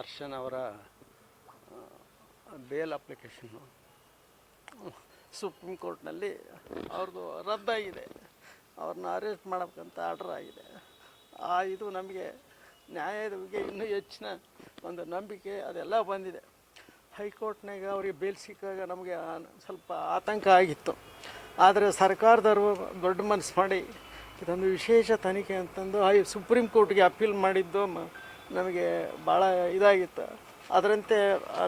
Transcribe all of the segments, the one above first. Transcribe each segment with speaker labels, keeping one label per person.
Speaker 1: ದರ್ಶನ್ ಅವರ bale application supreme ಕೋರ್ಟ್ನಲ್ಲಿ ಅವ್ರದ್ದು ರದ್ದಾಗಿದೆ. ಅವ್ರನ್ನ ಅರೆಸ್ಟ್ ಮಾಡಬೇಕಂತ ಆರ್ಡರ್ ಆಗಿದೆ. ಆ, ಇದು ನಮಗೆ ನ್ಯಾಯದ ಬಗ್ಗೆ ಇನ್ನೂ ಹೆಚ್ಚಿನ ಒಂದು ನಂಬಿಕೆ ಅದೆಲ್ಲ ಬಂದಿದೆ. ಹೈಕೋರ್ಟ್ನಾಗ ಅವ್ರಿಗೆ ಬೇಲ್ ಸಿಕ್ಕಾಗ ನಮಗೆ ಸ್ವಲ್ಪ ಆತಂಕ ಆಗಿತ್ತು. ಆದರೆ ಸರ್ಕಾರದವರು ದೊಡ್ಡ ಮನಸ್ಸು ಮಾಡಿ ಇದೊಂದು ವಿಶೇಷ ತನಿಖೆ ಅಂತಂದು ಹೈ ಸುಪ್ರೀಂ ಕೋರ್ಟ್ಗೆ ಅಪೀಲ್ ಮಾಡಿದ್ದು ನಮಗೆ ಭಾಳ ಇದಾಗಿತ್ತು. ಅದರಂತೆ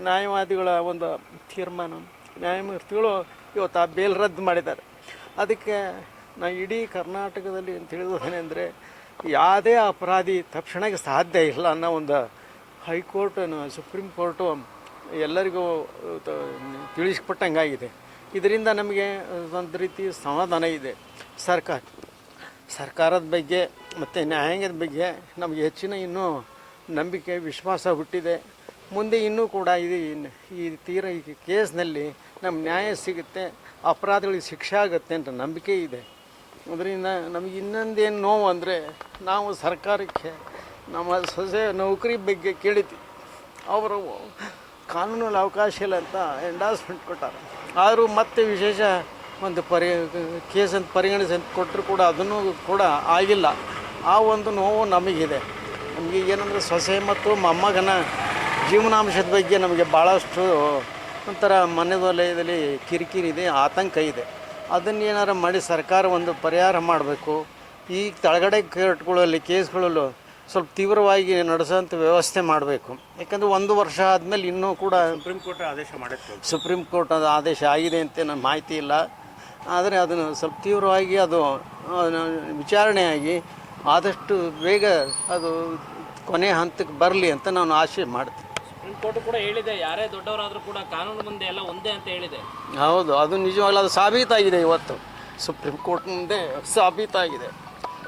Speaker 1: ನ್ಯಾಯವಾದಿಗಳ ಒಂದು ತೀರ್ಮಾನ, ನ್ಯಾಯಮೂರ್ತಿಗಳು ಇವತ್ತು ಆ ಬೇಲ್ ರದ್ದು ಮಾಡಿದ್ದಾರೆ. ಅದಕ್ಕೆ ನಾ ಇಡೀ ಕರ್ನಾಟಕದಲ್ಲಿ ಅಂತ ತಿಳಿದೋದೇನೆಂದರೆ ಯಾವುದೇ ಅಪರಾಧಿ ತಕ್ಷಣಕ್ಕೆ ಸಾಧ್ಯ ಇಲ್ಲ ಅನ್ನೋ ಒಂದು ಹೈಕೋರ್ಟ್ ಸುಪ್ರೀಂ ಕೋರ್ಟು ಎಲ್ಲರಿಗೂ ತಿಳಿಸ್ಕೊಟ್ಟಂಗಾಗಿದೆ. ಇದರಿಂದ ನಮಗೆ ಒಂದು ರೀತಿ ಸಮಾಧಾನ ಇದೆ. ಸರ್ಕಾರ, ಸರ್ಕಾರದ ಬಗ್ಗೆ ಮತ್ತು ನ್ಯಾಯಾಂಗದ ಬಗ್ಗೆ ನಮಗೆ ಹೆಚ್ಚಿನ ಇನ್ನೂ ನಂಬಿಕೆ, ವಿಶ್ವಾಸ ಹುಟ್ಟಿದೆ. ಮುಂದೆ ಇನ್ನೂ ಕೂಡ ಇದು ಈ ತೀರ, ಈ ಕೇಸ್ನಲ್ಲಿ ನಮ್ಮ ನ್ಯಾಯ ಸಿಗುತ್ತೆ, ಅಪರಾಧಗಳಿಗೆ ಶಿಕ್ಷೆ ಆಗುತ್ತೆ ಅಂತ ನಂಬಿಕೆ ಇದೆ. ಅದರಿಂದ ನಮಗೆ ಇನ್ನೊಂದೇನು ನೋವು ಅಂದರೆ ನಾವು ಸರ್ಕಾರಕ್ಕೆ, ನಮ್ಮ ಸೊಸೆ ನೌಕರಿ ಬಗ್ಗೆ ಕೇಳಿದ್ವಿ. ಅವರು ಕಾನೂನಲ್ಲಿ ಅವಕಾಶ ಇಲ್ಲ ಅಂತ ಎಂಡಾಸ್ಮೆಂಟ್ ಕೊಟ್ಟಾರೆ. ಆದರೂ ಮತ್ತೆ ವಿಶೇಷ ಒಂದು ಪರಿ ಕೇಸ್ ಅಂತ ಪರಿಗಣಿಸಿ ಅಂತ ಕೊಟ್ಟರು ಕೂಡ ಅದನ್ನು ಕೂಡ ಆಗಿಲ್ಲ. ಆ ಒಂದು ನೋವು ನಮಗಿದೆ. ನಮಗೆ ಏನಂದರೆ ಸೊಸೆ ಮತ್ತು ಮೊಮ್ಮಗನ ಜೀವನಾಂಶದ ಬಗ್ಗೆ ನಮಗೆ ಭಾಳಷ್ಟು ಒಂಥರ ಮನೆದ ವಲಯದಲ್ಲಿ ಕಿರಿಕಿರಿ ಇದೆ ಆತಂಕ ಇದೆ. ಅದನ್ನು ಏನಾರು ಮಾಡಿ ಸರ್ಕಾರ ಒಂದು ಪರಿಹಾರ ಮಾಡಬೇಕು. ಈ ತಳಗಡೆ ಕೋರ್ಟ್ಗಳಲ್ಲಿ ಕೇಸ್ಗಳಲ್ಲೂ ಸ್ವಲ್ಪ ತೀವ್ರವಾಗಿ ನಡೆಸೋಂಥ ವ್ಯವಸ್ಥೆ ಮಾಡಬೇಕು. ಯಾಕಂದರೆ ಒಂದು ವರ್ಷ ಆದಮೇಲೆ ಇನ್ನೂ ಕೂಡ
Speaker 2: ಸುಪ್ರೀಂ ಕೋರ್ಟ್ ಆದೇಶ ಮಾಡಿತ್ತು.
Speaker 1: ಸುಪ್ರೀಂ ಕೋರ್ಟ್ ಅದು ಆದೇಶ ಆಗಿದೆ ಅಂತ ನನ್ನ ಮಾಹಿತಿ ಇಲ್ಲ. ಆದರೆ ಅದನ್ನು ಸ್ವಲ್ಪ ತೀವ್ರವಾಗಿ ಅದು ವಿಚಾರಣೆಯಾಗಿ ಆದಷ್ಟು ಬೇಗ ಅದು ಕೊನೆ ಹಂತಕ್ಕೆ ಬರಲಿ ಅಂತ ನಾನು ಆಶೆ ಮಾಡ್ತೀನಿ.
Speaker 3: ಸುಪ್ರೀಂ ಕೋರ್ಟ್ ಕೂಡ ಹೇಳಿದೆ ಯಾರೇ ದೊಡ್ಡವರಾದರೂ ಕೂಡ ಕಾನೂನು ಮುಂದೆ ಎಲ್ಲ ಒಂದೇ ಅಂತ ಹೇಳಿದೆ.
Speaker 1: ಹೌದು ಅದು ನಿಜವಾಗ್ಲೂ ಅದು ಸಾಬೀತಾಗಿದೆ ಇವತ್ತು. ಸುಪ್ರೀಂ ಕೋರ್ಟ್ ಮುಂದೆ ಸಾಬೀತಾಗಿದೆ.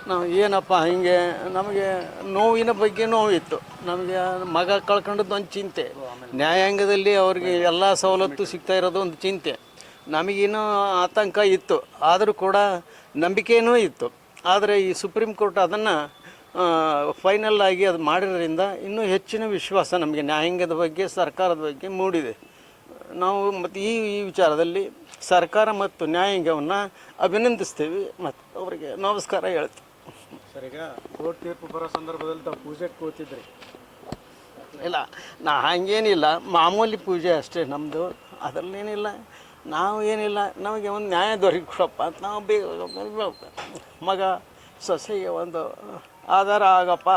Speaker 1: ನಾವು ಏನಪ್ಪ ಹಿಂಗೆ ನಮಗೆ ನೋವಿನ ಬಗ್ಗೆ ನೋವಿತ್ತು. ನಮಗೆ ಮಗ ಕಳ್ಕೊಂಡದ್ದು ಒಂದು ಚಿಂತೆ. ನ್ಯಾಯಾಂಗದಲ್ಲಿ ಅವ್ರಿಗೆ ಎಲ್ಲ ಸವಲತ್ತು ಸಿಗ್ತಾ ಇರೋದು ಒಂದು ಚಿಂತೆ. ನಮಗೇನೋ ಆತಂಕ ಇತ್ತು. ಆದರೂ ಕೂಡ ನಂಬಿಕೆಯೂ ಇತ್ತು. ಆದರೆ ಈ ಸುಪ್ರೀಂ ಕೋರ್ಟ್ ಅದನ್ನು ಫೈನಲ್ ಆಗಿ ಅದು ಮಾಡಿರೋದ್ರಿಂದ ಇನ್ನೂ ಹೆಚ್ಚಿನ ವಿಶ್ವಾಸ ನಮಗೆ ನ್ಯಾಯಾಂಗದ ಬಗ್ಗೆ ಸರ್ಕಾರದ ಬಗ್ಗೆ ಮೂಡಿದೆ. ನಾವು ಮತ್ತು ಈ ಈ ವಿಚಾರದಲ್ಲಿ ಸರ್ಕಾರ ಮತ್ತು ನ್ಯಾಯಾಂಗವನ್ನು ಅಭಿನಂದಿಸ್ತೇವೆ. ಮತ್ತು ಅವರಿಗೆ ನಮಸ್ಕಾರ ಹೇಳ್ತೀವಿ
Speaker 2: ಸರ್ ಈಗ ಕೋರ್ಟ್ ತೀರ್ಪು ಬರೋ ಸಂದರ್ಭದಲ್ಲಿ ತಾವು ಪೂಜೆ ಕೂತಿದ್ರಿ.
Speaker 1: ಇಲ್ಲ ನಾ ಹಂಗೇನಿಲ್ಲ. ಮಾಮೂಲಿ ಪೂಜೆ ಅಷ್ಟೇ ನಮ್ಮದು ಅದರಲ್ಲೇನಿಲ್ಲ. ನಾವು ಏನಿಲ್ಲ ನಮಗೆ ಒಂದು ನ್ಯಾಯ ದೊರಕಿಕೊಡಪ್ಪ ಅಂತ ನಾವು ಬೇಗ ಮಗ ಸೊಸೆಗೆ ಒಂದು ಆಧಾರ ಆಗಪ್ಪ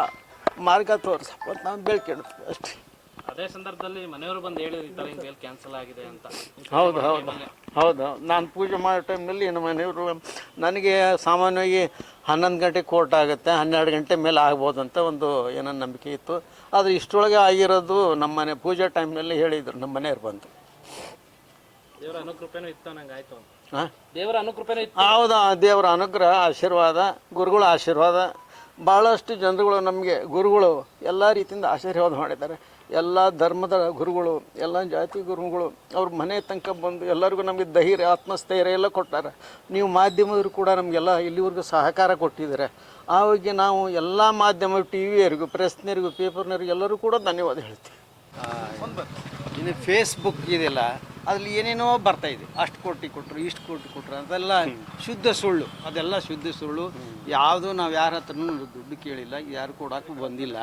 Speaker 1: ಮಾರ್ಗ ತೋರಿಸಪ್ಪ ಅಂತ ನಾವು ಬೇಳ್ಕೊಳ್ತೀವಿ ಅಷ್ಟೇ.
Speaker 3: ಅದೇ ಸಂದರ್ಭದಲ್ಲಿ ಮನೆಯವರು ಬಂದು ಹೇಳಿದ್ರು ಈ ಥರ ಹಿಂಗೆ ಬೇಲ್ ಕ್ಯಾನ್ಸಲ್ ಆಗಿದೆ ಅಂತ.
Speaker 1: ಹೌದು ಹೌದು ಹೌದು ನಾನು ಪೂಜೆ ಮಾಡೋ ಟೈಮ್ನಲ್ಲಿ ನಮ್ಮ ಮನೆಯವರು ನನಗೆ ಸಾಮಾನ್ಯವಾಗಿ ಹನ್ನೊಂದು ಗಂಟೆ ಕೋರ್ಟ್ ಆಗುತ್ತೆ ಹನ್ನೆರಡು ಗಂಟೆ ಮೇಲೆ ಆಗ್ಬೋದು ಅಂತ ಒಂದು ಏನೋ ನಂಬಿಕೆ ಇತ್ತು. ಆದರೆ ಇಷ್ಟೊಳಗೆ ಆಗಿರೋದು ನಮ್ಮ ಮನೆ ಪೂಜೆ ಟೈಮ್ನಲ್ಲಿ ಹೇಳಿದರು ನಮ್ಮ ಮನೆಯವ್ರು ಬಂದು.
Speaker 3: ದೇವರ ಅನುಕೃಪೆನೂ ಇತ್ತು ನಂಗೆ ಆಯಿತು ದೇವರ ಅನುಕೃಪೆನೂ ಇತ್ತು.
Speaker 1: ಹೌದಾ ದೇವರ ಅನುಗ್ರಹ ಆಶೀರ್ವಾದ ಗುರುಗಳ ಆಶೀರ್ವಾದ. ಭಾಳಷ್ಟು ಜನರುಗಳು ನಮಗೆ ಗುರುಗಳು ಎಲ್ಲ ರೀತಿಯಿಂದ ಆಶೀರ್ವಾದ ಮಾಡಿದ್ದಾರೆ. ಎಲ್ಲ ಧರ್ಮದ ಗುರುಗಳು ಎಲ್ಲ ಜಾತಿ ಗುರುಗಳು ಅವ್ರ ಮನೆ ತನಕ ಬಂದು ಎಲ್ಲರಿಗೂ ನಮಗೆ ಧೈರ್ಯ ಆತ್ಮಸ್ಥೈರ್ಯ ಎಲ್ಲ ಕೊಟ್ಟಾರೆ. ನೀವು ಮಾಧ್ಯಮದವರು ಕೂಡ ನಮಗೆಲ್ಲ ಇಲ್ಲಿವರೆಗೂ ಸಹಕಾರ ಕೊಟ್ಟಿದ್ದಾರೆ. ಆ ಬಗ್ಗೆ ನಾವು ಎಲ್ಲ ಮಾಧ್ಯಮ ಟಿ ವಿಯರಿಗೂ ಪ್ರೆಸ್ನರಿಗೂ ಪೇಪರ್ನರಿಗೂ ಎಲ್ಲರೂ ಕೂಡ ಧನ್ಯವಾದ ಹೇಳ್ತೀವಿ. ಇನ್ನು ಫೇಸ್ಬುಕ್ ಇದೆಯಲ್ಲ ಅದ್ರಲ್ಲಿ ಏನೇನೋ ಬರ್ತಾ ಇದೆ. ಅಷ್ಟು ಕೋಟಿ ಕೊಟ್ಟರು ಇಷ್ಟು ಕೋಟಿ ಕೊಟ್ಟರು ಅದೆಲ್ಲ ಶುದ್ಧ ಸುಳ್ಳು. ಅದೆಲ್ಲ ಶುದ್ಧ ಸುಳ್ಳು. ಯಾವುದು ನಾವು ಯಾರ ಹತ್ರನೂ ದುಡ್ಡು ಕೇಳಿಲ್ಲ ಯಾರು ಕೊಡೋಕೆ ಬಂದಿಲ್ಲ.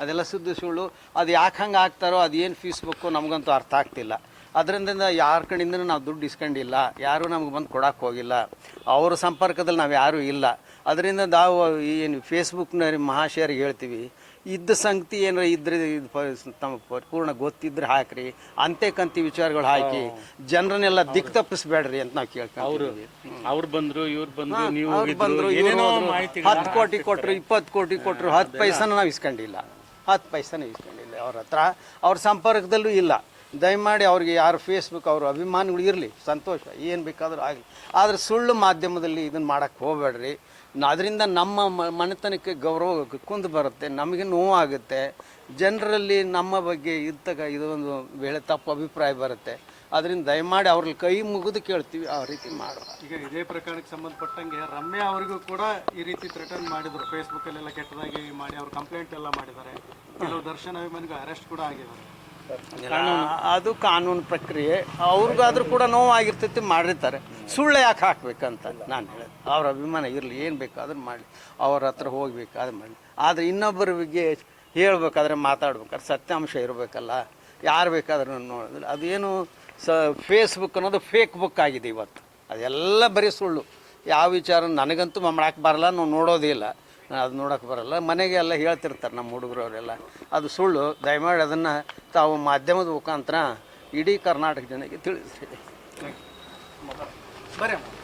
Speaker 1: ಅದೆಲ್ಲ ಶುದ್ಧ ಸುಳ್ಳು. ಅದು ಯಾಕೆ ಹಂಗೆ ಆಗ್ತಾರೋ ಅದು ಏನು ಬೇಕೋ ನಮಗಂತೂ ಅರ್ಥ ಆಗ್ತಿಲ್ಲ. ಅದರಿಂದ ಯಾರ ಕಡೆಯಿಂದ ನಾವು ದುಡ್ಡು ಇಸ್ಕೊಂಡಿಲ್ಲ ಯಾರೂ ನಮ್ಗೆ ಬಂದು ಕೊಡೋಕೆ ಹೋಗಿಲ್ಲ. ಅವ್ರ ಸಂಪರ್ಕದಲ್ಲಿ ನಾವು ಯಾರೂ ಇಲ್ಲ. ಅದರಿಂದ ನಾವು ಏನು ಫೇಸ್ಬುಕ್ನ ಮಹಾಶಯರಿಗೆ ಹೇಳ್ತೀವಿ ಇದ್ದ ಸಂಗತಿ ಏನಾರ ಇದ್ರೆ ಇದು ಪ- ತಮ್ಮ ಪೂರ್ಣ ಗೊತ್ತಿದ್ರೆ ಹಾಕ್ರಿ. ಅಂತೆ ಕಂತಿ ವಿಚಾರಗಳು ಹಾಕಿ ಜನರನ್ನೆಲ್ಲ ದಿಕ್ ತಪ್ಪಿಸ್ಬೇಡ್ರಿ ಅಂತ ನಾವು ಕೇಳ್ಕೊಂತೀವಿ.
Speaker 2: ಅವ್ರು ಬಂದ್ರು ಇವ್ರು ಬಂದ್ರು ನೀವು
Speaker 1: ಬಂದ್ರು
Speaker 2: ಏನೇನೋ ಮಾಹಿತಿ
Speaker 1: ಹತ್ತು ಕೋಟಿ ಕೊಟ್ಟರು ಇಪ್ಪತ್ತು ಕೋಟಿ ಕೊಟ್ರು ಹತ್ತು ಪೈಸನ ನಾವು ಇಸ್ಕೊಂಡಿಲ್ಲ. ಹತ್ತು ಪೈಸನ ಇಸ್ಕೊಂಡಿಲ್ಲ. ಅವ್ರ ಹತ್ರ ಅವ್ರ ಸಂಪರ್ಕದಲ್ಲೂ ಇಲ್ಲ. ದಯಮಾಡಿ ಅವ್ರಿಗೆ ಯಾರು ಫೇಸ್ಬುಕ್ ಅವರು ಅಭಿಮಾನಿಗಳು ಇರಲಿ, ಸಂತೋಷ, ಏನು ಬೇಕಾದರೂ ಆಗಲಿ. ಆದರೆ ಸುಳ್ಳು ಮಾಧ್ಯಮದಲ್ಲಿ ಇದನ್ನು ಮಾಡೋಕ್ಕೆ ಹೋಗಬೇಡ್ರಿ. ಅದರಿಂದ ನಮ್ಮ ಮನೆತನಕ್ಕೆ ಗೌರವ ಕುಂದು ಬರುತ್ತೆ, ನಮಗೆ ನೋವಾಗುತ್ತೆ. ಜನರಲ್ಲಿ ನಮ್ಮ ಬಗ್ಗೆ ಇದ್ದಾಗ ಇದೊಂದು ವೇಳೆ ತಪ್ಪು ಅಭಿಪ್ರಾಯ ಬರುತ್ತೆ. ಅದರಿಂದ ದಯಮಾಡಿ ಅವ್ರಲ್ಲಿ ಕೈ ಮುಗಿದು ಕೇಳ್ತೀವಿ, ಆ ರೀತಿ ಮಾಡ
Speaker 2: ಈಗ ಇದೇ ಪ್ರಕರಣಕ್ಕೆ ಸಂಬಂಧಪಟ್ಟಂಗೆ ರಮ್ಯಾ ಅವರಿಗೂ ಕೂಡ ಈ ರೀತಿ ಥ್ರೆಟನ್ ಮಾಡಿದರು. ಫೇಸ್ಬುಕ್ಕಲ್ಲೆಲ್ಲ ಕೆಟ್ಟದಾಗಿ ಮಾಡಿ, ಅವ್ರು ಕಂಪ್ಲೇಂಟ್ ಎಲ್ಲ ಮಾಡಿದ್ದಾರೆ. ಕೆಲವು ದರ್ಶನ ಅಭಿಮಾನಿಗಳು ಅರೆಸ್ಟ್ ಕೂಡ ಆಗಿದ್ದಾರೆ.
Speaker 1: ಅದು ಕಾನೂನು ಪ್ರಕ್ರಿಯೆ. ಅವ್ರಿಗಾದ್ರೂ ಕೂಡ ನೋವಾಗಿರ್ತೈತಿ ಮಾಡಿರ್ತಾರೆ. ಸುಳ್ಳು ಯಾಕೆ ಹಾಕ್ಬೇಕಂತ ನಾನು ಹೇಳೋದು. ಅವ್ರ ಅಭಿಮಾನ ಇರಲಿ ಏನು ಬೇಕಾದ್ರೂ ಮಾಡಲಿ. ಅವ್ರ ಹತ್ರ ಹೋಗ್ಬೇಕಾದ್ರೆ ಮಾಡಲಿ. ಆದರೆ ಇನ್ನೊಬ್ಬರ ಬಗ್ಗೆ ಹೇಳ್ಬೇಕಾದ್ರೆ ಮಾತಾಡ್ಬೇಕಾದ್ರೆ ಸತ್ಯಾಂಶ ಇರಬೇಕಲ್ಲ. ಯಾರು ಬೇಕಾದ್ರೂ ನೋಡಿದ್ರೆ ಅದೇನು ಸ ಫೇಸ್ಬುಕ್ ಅನ್ನೋದು ಫೇಕ್ ಬುಕ್ ಆಗಿದೆ ಇವತ್ತು. ಅದೆಲ್ಲ ಬರೀ ಸುಳ್ಳು. ಯಾವ ವಿಚಾರ ನನಗಂತೂ ಮಾಡಕ್ಕೆ ಬರಲ್ಲ ನಾವು ನೋಡೋದೇ ಇಲ್ಲ. ಅದು ನೋಡೋಕೆ ಬರಲ್ಲ. ಮನೆಗೆ ಎಲ್ಲ ಹೇಳ್ತಿರ್ತಾರೆ ನಮ್ಮ ಹುಡುಗರು ಅವರೆಲ್ಲ ಅದು ಸುಳ್ಳು. ದಯಮಾಡಿ ಅದನ್ನು ತಾವು ಮಾಧ್ಯಮದ ಮುಖಾಂತರ ಇಡೀ ಕರ್ನಾಟಕ ಜನಕ್ಕೆ ತಿಳಿಸ್ರಿ.
Speaker 2: ಅಮ್ಮ.